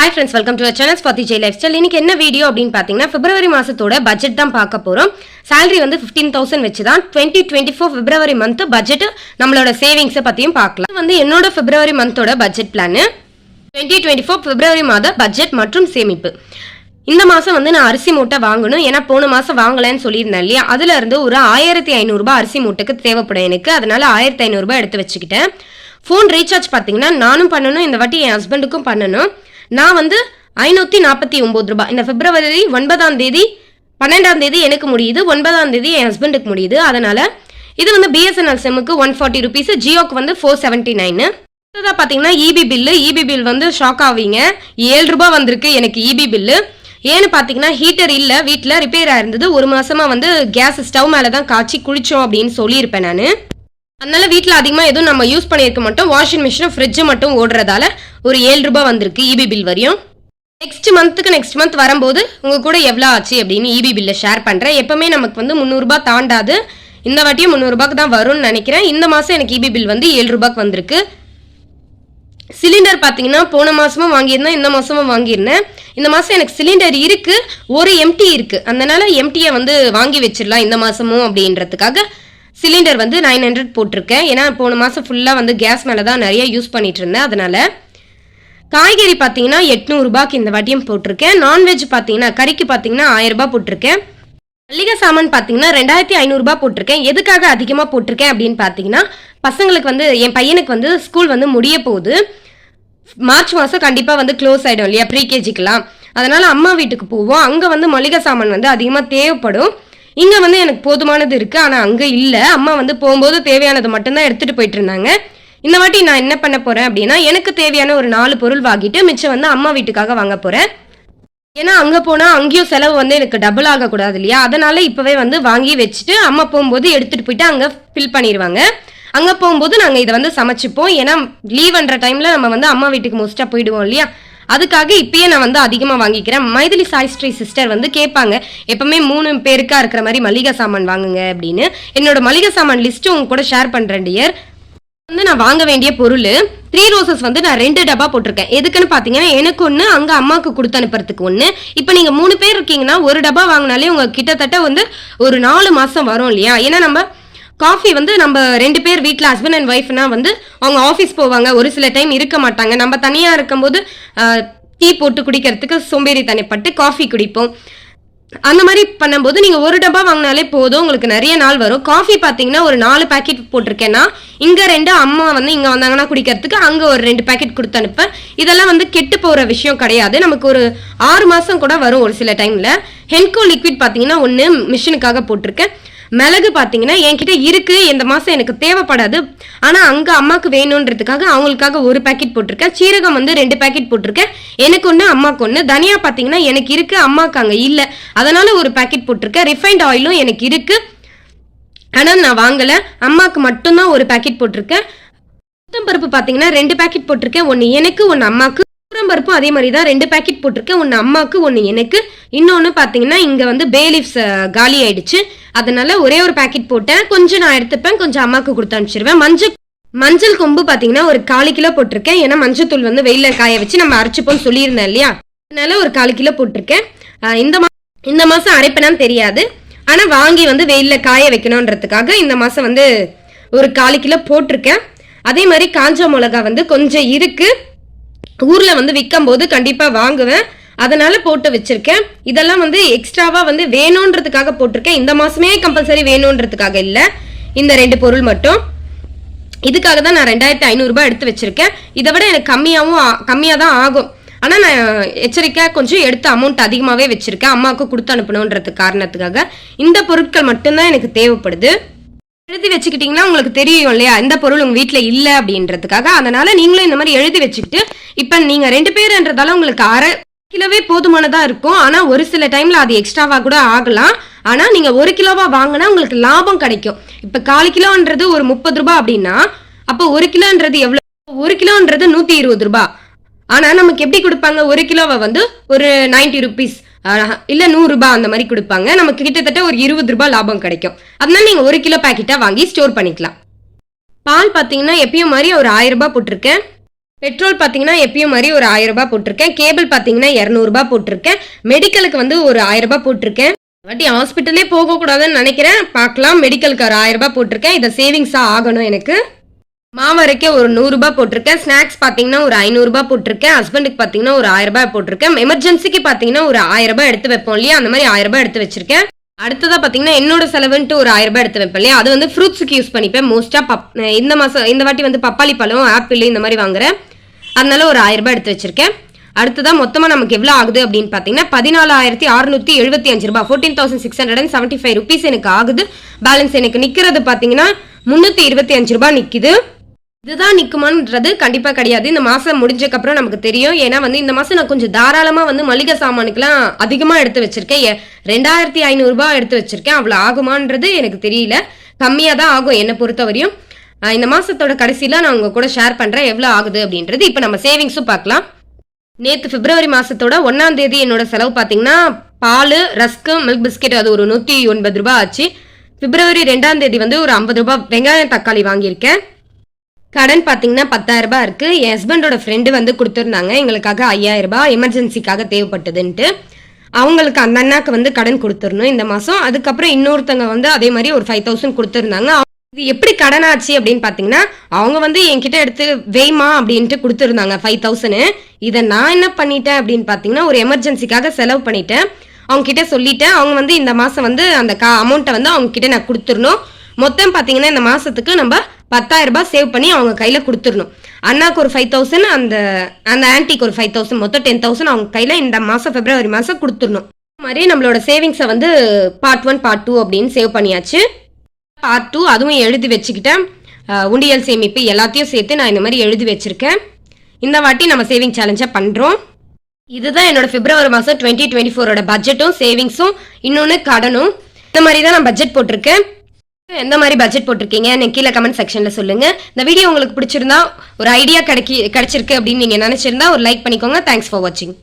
Hi friends welcome to channel ஸ்பாத்தி Jai lifestyle இன்னைக்கு என்ன video அப்படின்னு பார்த்தீங்கன்னா பிப்ரவரி மாதத்தோட பட்ஜெட் தான் பார்க்க போகிறோம் சேலரி வந்து ஃபிஃப்டீன் தௌசண்ட் வச்சு தான் twenty twenty four February month budget நம்மளோட சேவிங்ஸை பற்றியும் பார்க்கலாம் வந்து என்னோட February மந்தோட budget plan twenty twenty four February மாத பட்ஜெட் மற்றும் சேமிப்பு. இந்த மாதம் வந்து நான் அரிசி மூட்டை வாங்கணும். ஏன்னா போன மாதம் வாங்கலைன்னு சொல்லியிருந்தேன் இல்லையா? அதுலேருந்து ஒரு ஆயிரத்தி ஐநூறுரூபா அரிசி மூட்டைக்கு தேவைப்படும் எனக்கு. அதனால ஆயிரத்தி ஐநூறுரூபா எடுத்து வச்சுக்கிட்டேன். ஃபோன் ரீசார்ஜ் பார்த்தீங்கன்னா நானும் பண்ணணும். இந்த வாட்டி என் ஹஸ்பண்டுக்கும் பண்ணணும். நான் வந்து ஐநூற்றி நாற்பத்தி ஒம்பது ரூபாய். இந்த பிப்ரவரி ஒன்பதாம் தேதி பன்னெண்டாம் தேதி எனக்கு முடியுது ஒன்பதாம் தேதி என் ஹஸ்பண்டுக்கு முடியுது. அதனால இது வந்து பிஎஸ்என்எல் செம்முக்கு ஒன் ஃபார்ட்டி ருபீஸ் ஜியோக்கு வந்து ஃபோர் செவன்ட்டி நைனு அடுத்ததாக பார்த்தீங்கன்னா இபி பில்லு இபி பில் வந்து ஷாக் ஆவீங்க. ஏழு ரூபாய் வந்திருக்கு எனக்கு இபி பில்லு ஏன்னு பார்த்தீங்கன்னா ஹீட்டர் இல்லை வீட்டில் ரிப்பேர் ஆயிருந்தது ஒரு மாசமா வந்து கேஸ் ஸ்டவ் மேலே தான் காய்ச்சி குளிச்சோம் அப்படின்னு சொல்லியிருப்பேன் நான். அதனால வீட்டில் அதிகமாக எதுவும் நம்ம யூஸ் பண்ணியிருக்க மாட்டோம். வாஷிங் மிஷினும் ஃப்ரிட்ஜு மட்டும் ஓடுறதால ஒரு ஏழு ரூபாய் வந்திருக்கு இபி பில் வரையும். நெக்ஸ்ட் மந்த்துக்கு நெக்ஸ்ட் மந்த் வரும்போது உங்கள் கூட எவ்வளோ ஆச்சு அப்படின்னு இபி பில்லை ஷேர் பண்ணுறேன் எப்பவுமே நமக்கு வந்து முந்நூறுரூபா தாண்டாது. இந்த வாட்டியும் முந்நூறுரூபாக்கு தான் வரும்னு நினைக்கிறேன். இந்த மாதம் எனக்கு இபி பில் வந்து ஏழு ரூபாய்க்கு வந்திருக்கு. சிலிண்டர் பார்த்தீங்கன்னா போன மாதமும் வாங்கியிருந்தேன் இந்த மாதமும் வாங்கியிருந்தேன். இந்த மாதம் எனக்கு சிலிண்டர் இருக்குது ஒரு எம்டி இருக்குது அதனால எம்டியை வந்து வாங்கி வச்சிடலாம் இந்த மாதமும் அப்படின்றதுக்காக. சிலிண்டர் வந்து நைன் ஹண்ட்ரட் போட்டிருக்கேன். ஏன்னா போன மாதம் ஃபுல்லாக வந்து கேஸ் மேலே தான் நிறைய யூஸ் பண்ணிட்டு இருந்தேன் அதனால் காய்கறி பார்த்தீங்கன்னா எட்நூறுபாய்க்கு இந்த வாட்டியும் போட்டிருக்கேன். நான்வெஜ் பார்த்தீங்கன்னா கறிக்கு பார்த்தீங்கன்னா ஆயிரரூபா போட்டிருக்கேன். மல்லிகை சாமான் பார்த்தீங்கன்னா ரெண்டாயிரத்தி ஐநூறுரூபா போட்டிருக்கேன். எதுக்காக அதிகமாக போட்டிருக்கேன் அப்படின்னு பார்த்தீங்கன்னா பசங்களுக்கு வந்து என் பையனுக்கு வந்து ஸ்கூல் வந்து முடிய போகுது. மார்ச் மாதம் கண்டிப்பாக வந்து க்ளோஸ் ஆகிடும் இல்லையா? ப்ரீகேஜிக்கெலாம் அதனால் அம்மா வீட்டுக்கு போவோம். அங்கே வந்து மளிகை சாமான் வந்து அதிகமாக தேவைப்படும். இங்கே வந்து எனக்கு போதுமானது இருக்குது ஆனால் அங்கே இல்லை. அம்மா வந்து போகும்போது தேவையானது மட்டும்தான் எடுத்துகிட்டு போயிட்டு இருந்தாங்க இந்த வாட்டி நான் என்ன பண்ண போகிறேன் அப்படின்னா எனக்கு தேவையான ஒரு நாலு பொருள் வாங்கிட்டு மிச்சம் வந்து அம்மா வீட்டுக்காக வாங்க போகிறேன் ஏன்னா அங்க போனா அங்கேயும் செலவு வந்து எனக்கு டபுள் ஆகக்கூடாது இல்லையா? அதனால இப்பவே வந்து வாங்கி வச்சுட்டு அம்மா போகும்போது எடுத்துட்டு போயிட்டு அங்க ஃபில் பண்ணிடுவாங்க. அங்க போகும்போது நாங்க இதை வந்து சமைச்சுப்போம். ஏன்னா லீவ்ன்ற டைம்ல நம்ம வந்து அம்மா வீட்டுக்கு மோஸ்டா போயிடுவோம் இல்லையா? அதுக்காக இப்பயே நான் வந்து அதிகமாக வாங்கிக்கிறேன். மைதிலி சாய்ஸ்ட்ரி சிஸ்டர் வந்து கேட்பாங்க எப்பவுமே மூணு பேருக்கா இருக்கிற மாதிரி மளிகை சாமான் வாங்குங்க அப்படின்னு. என்னோட மளிகை சாமான் லிஸ்ட்டு உங்க கூட ஷேர் பண்ணுறேன் டியர் வந்து நான் வாங்க வேண்டிய பொருள் த்ரீ ரோசஸ் வந்து நான் ரெண்டு டப்பா போட்டிருக்கேன். எதுக்குன்னு பார்த்தீங்கன்னா எனக்கு ஒன்று அங்கே அம்மாவுக்கு கொடுத்து அனுப்புறதுக்கு ஒன்று இப்போ நீங்கள் மூணு பேர் இருக்கீங்கன்னா ஒரு டப்பா வாங்கினாலே உங்கள் கிட்டத்தட்ட வந்து ஒரு நாலு மாதம் வரும் இல்லையா? ஏன்னா நம்ம காஃபி வந்து நம்ம ரெண்டு பேர் வீட்டில் ஹஸ்பண்ட் அண்ட் ஒய்ஃப்னா வந்து அவங்க ஆஃபீஸ் போவாங்க. ஒரு சில டைம் இருக்க மாட்டாங்க. நம்ம தனியாக இருக்கும்போது டீ போட்டு குடிக்கிறதுக்கு சோம்பேறி தனிப்பட்டு காஃபி குடிப்போம். அந்த மாதிரி பண்ணும்போது நீங்கள் ஒரு டப்பா வாங்கினாலே போதும். உங்களுக்கு நிறைய நாள் வரும். காஃபி பார்த்தீங்கன்னா ஒரு நாலு பேக்கெட் போட்டிருக்கேன்னா இங்கே ரெண்டு அம்மா வந்து இங்கே வந்தாங்கன்னா குடிக்கிறதுக்கு அங்கே ஒரு ரெண்டு பேக்கெட் கொடுத்து அனுப்பேன் இதெல்லாம் வந்து கெட்டு போகிற விஷயம் கிடையாது. நமக்கு ஒரு ஆறு மாதம் கூட வரும் ஒரு சில டைமில் ஹென்கோ லிக்விட் பார்த்தீங்கன்னா ஒன்று மிஷினுக்காக போட்டிருக்கேன். மிளகு பார்த்தீங்கன்னா என்கிட்ட இருக்கு. இந்த மாதம் எனக்கு தேவைப்படாது. ஆனால் அங்கே அம்மாவுக்கு வேணுன்றதுக்காக அவங்களுக்காக ஒரு பாக்கெட் போட்டிருக்கேன். சீரகம் வந்து ரெண்டு பேக்கெட் போட்டிருக்கேன். எனக்கு ஒன்று அம்மாவுக்கு ஒன்று தனியா பார்த்தீங்கன்னா எனக்கு இருக்கு அம்மாவுக்கு அங்கே இல்லை. அதனால ஒரு பாக்கெட் போட்டிருக்கேன். ரிஃபைண்ட் ஆயிலும் எனக்கு இருக்கு. ஆனால் நான் வாங்கலை. அம்மாவுக்கு மட்டும்தான் ஒரு பாக்கெட் போட்டிருக்கேன். பருப்பு பார்த்தீங்கன்னா ரெண்டு பேக்கெட் போட்டிருக்கேன். ஒன்று எனக்கு ஒன்று அம்மாவுக்கு பருப்பும் அதே மாதிரி தான் ரெண்டு பேக்கெட் போட்டிருக்கேன். ஒன்று அம்மாவுக்கு ஒன்று எனக்கு. இன்னொன்று பார்த்தீங்கன்னா இங்கே வந்து பேலீஃப்ஸ் காலி ஆயிடுச்சு. அதனால ஒரே ஒரு பாக்கெட் போட்டேன். கொஞ்சம் நான் எடுத்துப்பேன். கொஞ்சம் அம்மாவுக்கு கொடுத்து அனுப்பிச்சிருவேன். மஞ்சள் மஞ்சள் கொம்பு பார்த்தீங்கன்னா ஒரு காலு கிலோ போட்டிருக்கேன். ஏன்னா மஞ்சள் தூள் வந்து வெயில காய வச்சு நம்ம அரைச்சிப்போம்னு சொல்லியிருந்தேன் இல்லையா? அதனால ஒரு காலு கிலோ போட்டிருக்கேன். இந்த மா இந்த மாதம் அரைப்பேனான்னு தெரியாது. ஆனால் வாங்கி வந்து வெயிலில் காய வைக்கணுன்றதுக்காக இந்த மாதம் வந்து ஒரு காலு கிலோ போட்டிருக்கேன். அதே மாதிரி காஞ்ச மிளகா வந்து கொஞ்சம் இருக்குது ஊரில் வந்து விற்கும் போது வாங்குவேன். அதனால போட்டு வச்சிருக்கேன். இதெல்லாம் வந்து எக்ஸ்ட்ராவா வந்து வேணுன்றதுக்காக போட்டிருக்கேன். இந்த மாசமே கம்பல்சரி வேணுன்றதுக்காக இல்ல. இந்த ரெண்டு பொருள் மட்டும். இதுக்காக தான் நான் ரெண்டாயிரத்தி ஐநூறுரூபா எடுத்து வச்சிருக்கேன். இதை விட எனக்கு கம்மியாகவும் கம்மியாக தான் ஆகும். ஆனால் நான் எச்சரிக்கையாக கொஞ்சம் எடுத்து அமௌண்ட் அதிகமாகவே வச்சிருக்கேன். அம்மாவுக்கு கொடுத்து அனுப்பணுன்றது காரணத்துக்காக. இந்த பொருட்கள் மட்டும்தான் எனக்கு தேவைப்படுது. எழுதி வச்சுக்கிட்டீங்கன்னா உங்களுக்கு தெரியும் இல்லையா? எந்த பொருள் உங்க வீட்டில் இல்லை அப்படின்றதுக்காக. அதனால நீங்களும் இந்த மாதிரி எழுதி வச்சுக்கிட்டு இப்போ நீங்க ரெண்டு பேருன்றதால உங்களுக்கு அரை கிலோவே போதுமானதா இருக்கும். ஆனா ஒரு சில டைம்ல அது எக்ஸ்ட்ராவா கூட ஆகலாம். ஆனா நீங்க ஒரு கிலோவா வாங்கினா உங்களுக்கு லாபம் கிடைக்கும். இப்ப கால் கிலோன்றது ஒரு முப்பது ரூபாய் அப்படின்னா அப்போ ஒரு கிலோன்றது எவ்வளவு? ஒரு கிலோன்றது நூத்தி இருபது ரூபாய் ஆனா நமக்கு எப்படி கொடுப்பாங்க? ஒரு கிலோவை வந்து ஒரு 90 ருபீஸ் இல்லை நூறுரூபா அந்த மாதிரி கொடுப்பாங்க. நமக்கு கிட்டத்தட்ட ஒரு இருபது ரூபாய் லாபம் கிடைக்கும். அதனால நீங்கள் ஒரு கிலோ பேக்கெட்டாக வாங்கி ஸ்டோர் பண்ணிக்கலாம். பால் பார்த்தீங்கன்னா எப்பயும் மாதிரி ஒரு ஆயிரம் ரூபாய் போட்டிருக்கேன். பெட்ரோல் பார்த்தீங்கன்னா எப்பயும் மாதிரி ஒரு ஆயிரம் ரூபாய் போட்டிருக்கேன். கேபிள் பார்த்தீங்கன்னா இரநூறுபா போட்டிருக்கேன். மெடிக்கலுக்கு வந்து ஒரு ஆயிரம் ரூபாய் போட்டிருக்கேன். வாட்டி ஹாஸ்பிட்டலே போகக்கூடாதுன்னு நினைக்கிறேன். பார்க்கலாம். மெடிக்கலுக்கு ஒரு ஆயிரம் ரூபாய் போட்டிருக்கேன். இதை சேவிங்ஸாக ஆகணும் எனக்கு. மாவரைக்க ஒரு நூறுரூபா போட்டிருக்கேன். ஸ்நாக்ஸ் பார்த்தீங்கன்னா ஒரு ஐநூறுரூபா போட்டிருக்கேன். ஹஸ்பண்டுக்கு பார்த்தீங்கன்னா ஒரு ஆயிரம் ரூபாய் போட்டிருக்கேன். எமர்ஜென்சிக்கு பார்த்தீங்கன்னா ஒரு ஆயிரம் ரூபாய் எடுத்து வைப்போம் இல்லையா? அந்த மாதிரி ஆயிரம் ரூபாய் எடுத்து வச்சிருக்கேன். அடுத்ததாக பார்த்தீங்கன்னா என்னோட செலவுன்ட்டு ஒரு ஆயிரம் ரூபாய் எடுத்து வைப்பேன் இல்லையா? அது வந்து ஃப்ரூட்ஸுக்கு யூஸ் பண்ணிப்பேன். மோஸ்ட்டாக பப் இந்த மாதம் இந்த வாட்டி வந்து பப்பாளி பழம் ஆப்பிள் இந்த மாதிரி வாங்குறேன். அதனால ஒரு ஆயிரம் ரூபாய் எடுத்து வச்சிருக்கேன். அடுத்ததாக மொத்தமாக நமக்கு எவ்வளோ ஆகுது அப்படின்னு பார்த்தீங்கன்னா பதினாலாயிரத்தி அறுநூத்தி எழுபத்தி அஞ்சு ரூபாய். Fourteen thousand six hundred and seventy five rupees எனக்கு ஆகுது. பேலன்ஸ் எனக்கு நிற்கிறது பார்த்தீங்கன்னா முந்நூற்றி இருபத்தி அஞ்சு ரூபாய் நிற்கிது இதுதான் நிற்குமான்றது கண்டிப்பாக கிடையாது. இந்த மாதம் முடிஞ்சக்கப்புறம் நமக்கு தெரியும். ஏன்னா வந்து இந்த மாதம் நான் கொஞ்சம் தாராளமாக வந்து மளிகை சாமானுக்கெலாம் அதிகமாக எடுத்து வச்சிருக்கேன். எ- ரெண்டாயிரத்தி ஐநூறுரூபா எடுத்து வச்சிருக்கேன். அவ்வளோ ஆகுமான்றது எனக்கு தெரியல. கம்மியாக தான் ஆகும் என்னை பொறுத்த வரையும் இந்த மாதத்தோட கடைசியில நான் உங்கள் கூட ஷேர் பண்ணுறேன் எவ்வளோ ஆகுது அப்படின்றது. இப்போ நம்ம சேவிங்ஸும் பார்க்கலாம். நேற்று பிப்ரவரி மாதத்தோட ஒன்றாம் தேதி என்னோட செலவு பார்த்தீங்கன்னா பால் ரஸ்க்கு மில்க் பிஸ்கெட் அது ஒரு நூற்றி ஒன்பது ரூபாய் ஆச்சு. பிப்ரவரி ரெண்டாம் தேதி வந்து ஒரு ஐம்பது ரூபாய் வெங்காயம் தக்காளி வாங்கியிருக்கேன். கடன் பார்த்தீங்கன்னா பத்தாயிரம் ரூபாய் இருக்கு. என் ஹஸ்பண்டோட ஃப்ரெண்டு வந்து கொடுத்துருந்தாங்க. எங்களுக்காக ஐயாயிரம் ரூபாய் எமர்ஜென்சிக்காக தேவைப்பட்டதுன்ட்டு. அவங்களுக்கு அந்த அண்ணாக்கு வந்து கடன் கொடுத்துடணும் இந்த மாதம் அதுக்கப்புறம் இன்னொருத்தங்க வந்து அதே மாதிரி ஒரு ஃபைவ் தௌசண்ட் கொடுத்துருந்தாங்க. இது எப்படி கடன் ஆச்சு அப்படின்னு பார்த்தீங்கன்னா அவங்க வந்து என்கிட்ட எடுத்து வேமா அப்படின்ட்டு கொடுத்துருந்தாங்க ஃபைவ் தௌசண்ட் இதை நான் என்ன பண்ணிட்டேன் அப்படின்னு பார்த்தீங்கன்னா ஒரு எமர்ஜென்சிக்காக செலவு பண்ணிட்டேன். அவங்க கிட்ட சொல்லிட்டேன். அவங்க வந்து இந்த மாதம் வந்து அந்த கா அமௌண்ட்டை வந்து அவங்க கிட்ட நான் கொடுத்துடணும். மொத்தம் பார்த்தீங்கன்னா இந்த மாசத்துக்கு நம்ம பத்தாயிரம் ரூபாய் சேவ் பண்ணி அவங்க கையில் கொடுத்துடணும். அண்ணாக்கு ஒரு ஃபைவ் தௌசண்ட் அந்த அந்த ஆன்ட்டிக்கு ஒரு ஃபைவ் தௌசண்ட் மொத்தம் டென் தௌசண்ட் அவங்க கையில் இந்த மாதம் பிப்ரவரி மாதம் கொடுத்துடணும். மாதிரி நம்மளோட சேவிங்ஸை வந்து பார்ட் ஒன் பார்ட் டூ அப்படின்னு சேவ் பண்ணியாச்சு. பார்ட் டூ அதுவும் எழுதி வச்சுக்கிட்டேன். உண்டியல் சேமிப்பு எல்லாத்தையும் சேர்த்து நான் இந்த மாதிரி எழுதி வச்சிருக்கேன். இந்த வாட்டி நம்ம சேவிங் சேலஞ்சை பண்ணுறோம் இதுதான் என்னோட பிப்ரவரி மாதம் டுவெண்ட்டி டுவெண்ட்டி ஃபோரோட பட்ஜெட்டும் சேவிங்ஸும் இன்னொன்று கடனும். இந்த மாதிரி தான் நான் பட்ஜெட் போட்டிருக்கேன். எந்த மாதிரி பட்ஜெட் போட்டிருக்கீங்க? கீழே கமெண்ட் செக்ஷனில் சொல்லுங்க. இந்த வீடியோ உங்களுக்கு பிடிச்சிருந்தா ஒரு ஐடியா கிடைக்கி கிடைச்சிருக்கு அப்படின்னு நீங்கள் நினச்சிருந்தா ஒரு லைக் பண்ணிக்கோங்க. தேங்க்ஸ் ஃபார் வாட்சிங்